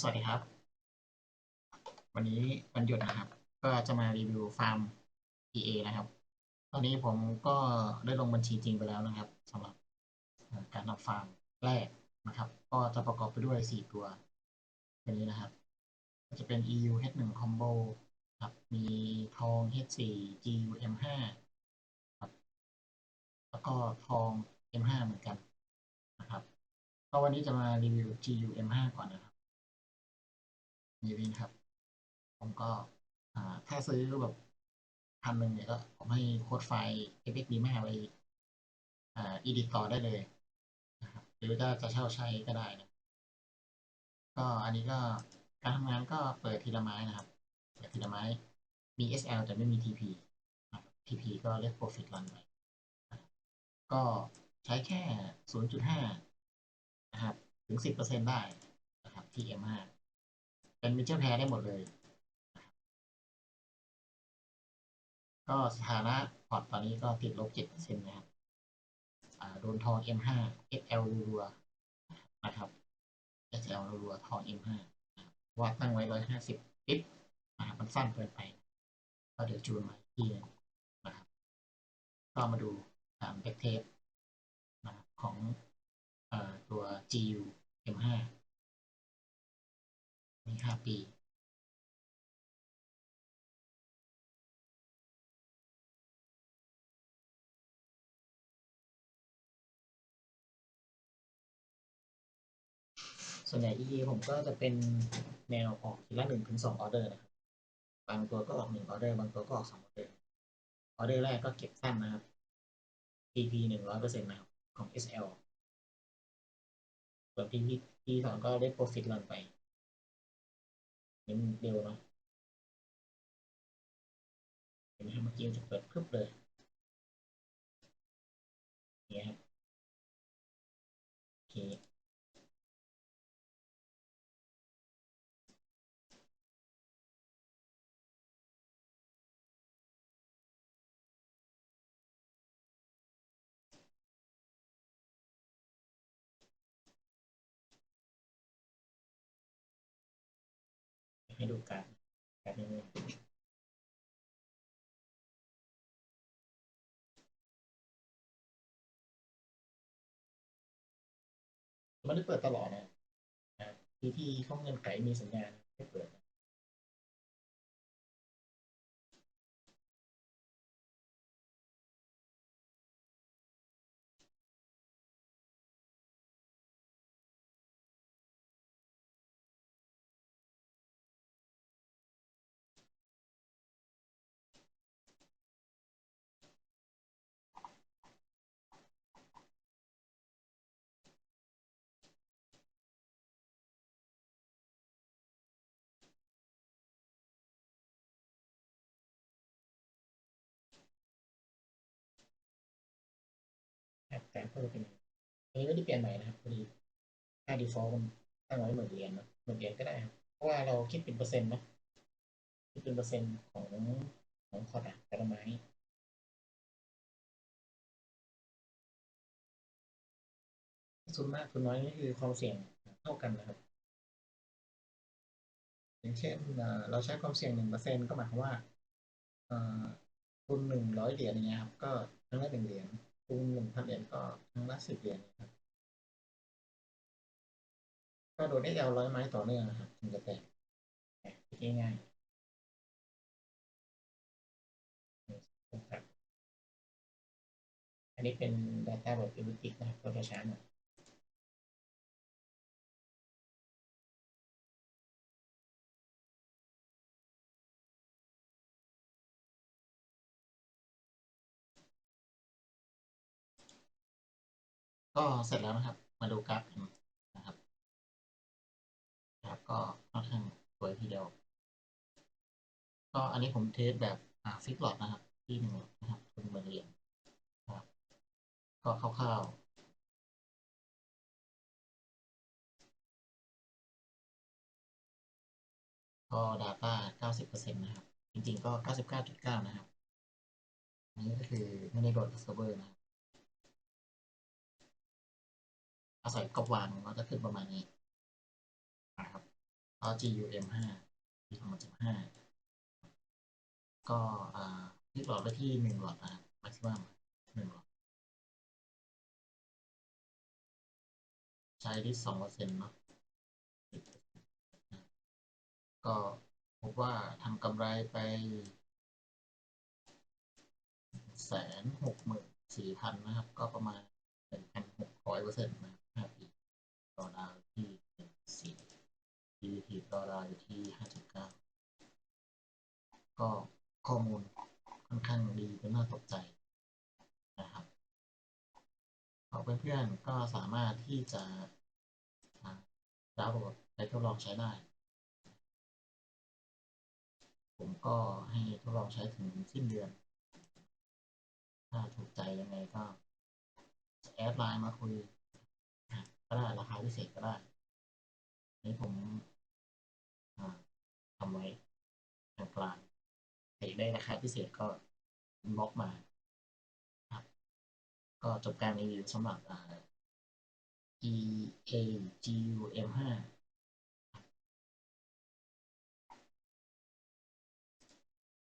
สวัสดีครับ วันนี้วันหยุดนะครับ ก็จะมารีวิวฟาร์ม EA นะครับ ตอนนี้ผมก็ได้ลงบัญชีจริงไปแล้วนะครับสำหรับการทำฟาร์มแรกนะครับ ก็จะประกอบไปด้วย 4 ตัวตัวนี้นะครับก็จะเป็น EU H1 Combo ครับ มีทอง H4 GU M5 ครับ แล้วก็ทอง M5 เหมือนกันนะครับ ก็วันนี้จะมารีวิว GU M5 ก่อนนะครับ นี่วินครับ ผมก็ถ้าซื้อแบบพันหนึ่งเนี่ยก็ผมให้โค้ดไฟล์ FX ดีมากไปอีดิตต่อได้เลยนะครับหรือจะจะเช่าใช้ก็ได้นะก็อันนี้ก็การทำงานก็เปิดทีละไม้นะครับ เปิดทีละไม้มี SL แต่ไม่มี TP นะ TP ก็เรียก Profit Run ไปก็ใช้แค่ 0.5 นะครับ ถึง 10%ได้นะครับที่ M5 เป็นมิเชอร์แพร์ได้หมดเลย ก็สถานะพอร์ตตอนนี้ก็ติดลบเจ็ดเปอร์เซ็นต์นะครับโดนทอง M5 XL รัวๆนะครับ XL รัวๆทอง M5 ว่าตั้งไว้ร้อยห้าสิบปิ๊บนะครับมันสั้นเกินไป ก็เดี๋ยวจูนมาที่นะครับก็มาดูตามแบ็กเทปนะครับของอตัว GU M5 นี่ห้าปีส่วนใหญ่ EA ผมก็จะเป็นแนวออกทีละหนึ่งถึงสองออเดอร์นะครับ บางตัวก็ออกหนึ่งออเดอร์ บางตัวก็ออกสองออเดอร์ ออเดอร์แรกก็เก็บสั้นนะครับ TP หนึ่งร้อยเปอร์เซ็นต์นะครับ ของ SL ส่วน TP ที่สองก็ได้ profit run ไป นี่มันเร็วเนาะเห็นไหมครับเมื่อกี้มันจะเปิดพึบเลย ให้ดูการการนี้ไม่ได้เปิดตลอดนะที่ที่ข้อเงินไขมีสัญญาณให้เปิดนะ ก็จะเป็นอันนี้ไม่ได้เปลี่ยนใหม่นะครับพอดีค่า default มันตั้งไว้หมื่นเหรียญนะหมื่นเหรียญก็ได้ครับเพราะว่าเราคิดเป็นเปอร์เซ็นต์นะคิดเป็นเปอร์เซ็นต์ของของคอร์ดแต่ละไม้ส่วนมากส่วนน้อยนี่คือความเสี่ยงเท่ากันนะครับ อย่างเช่นเราใช้ความเสี่ยงหนึ่งเปอร์เซ็นก็หมายความว่าทุนหนึ่งร้อยเหรียญอย่างเงี้ยครับก็ทั้งละหนึ่งเหรียญ ทุนหนึ่งพันเหรียญก็ทั้งละสิบเหรียญครับ ก็โดนได้ยาวร้อยไม้ต่อเนื่องนะครับถึงจะแตกง่ายๆอันนี้เป็น Data แบบ e v i t i c นะครับก็จะช้าหน่อย ก็เสร็จแล้วนะครับ มาดูกราฟกันนะครับกราฟก็ค่อนข้างสวยทีเดียว ก็อันนี้ผมเทสแบบฟิกหลอดนะครับ ที่หนึ่งนะครับเป็นบร์เหรียญนะครับ ก็คร่าวๆก็ Data 90%นะครับ จริง ๆ ก็ 99.9 นะครับ อันนี้ก็คือไม่ได้โดดเซิร์ฟเวอร์นะครับ อาศัยกบวางมันก็ขึ้นประมาณนี้นะครับก็ GUM ห้าปีสองพันสิบห้าก็อ่าที่หลอดไปที่หนึ่งหลอดนะครับ maximum หนึ่งหลอด ใช้ที่สองเปอร์เซ็นต์เนาะก็พบว่าทำกำไรไปแสนหกหมื่นสี่พันนะครับ ก็ประมาณหนึ่งพันหกร้อยเปอร์เซ็นต์นะ ต่อดาวที่สี่ PVP ต่อดาวอยู่ที่ห้าจุดเก้าก็ข้อมูลค่อนข้างดีเป็นน่าตกใจนะครับเอาเพื่อนๆก็สามารถที่จะดาวน์โหลดไปทดลองใช้ได้ ผมก็ให้ทดลองใช้ถึงสิ้นเดือน ถ้าถูกใจยังไงก็แอดไลน์มาคุย ก็ได้ ราคาพิเศษก็ได้ นี่ผมทำไว้กลางกลางใครได้ราคาพิเศษก็บล็อกมาครับ ก็จบการรีวิวสำหรับ E A G U M 5